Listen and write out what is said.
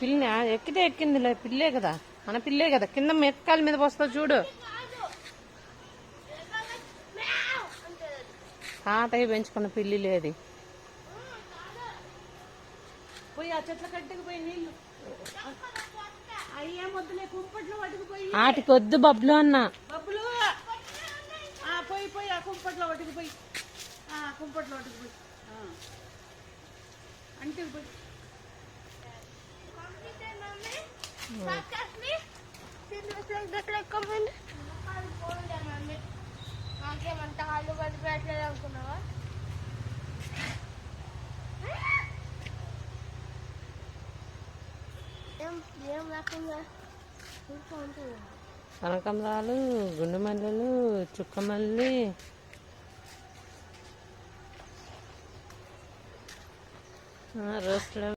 పిల్లి ఎక్కితే ఎక్కిందిలే పిల్లే కదా. మన పిల్లే కదా. కింద మెత్కాల మీద పోస్తావు చూడు. తాతయ్య పెంచుకున్న పిల్లి లేదు పోయి ఆ చెట్ల కట్టుకు పోయి నీళ్ళు. అయ్యే మొద్దులే కుంపట్లో పట్టుకుపోయి. ఆటికి వద్దు బబ్లు అన్న. బబ్బులు పోయి పోయి ఆ కుంపట్లో కుంపట్లో. అంటే పోయి. నాకేమంత కాళ్ళు పడిపోయట్లేదు అనుకున్నావా ఏం కనకంబరాలు గుండు మల్లెలు చుక్కమల్లి రోస్లో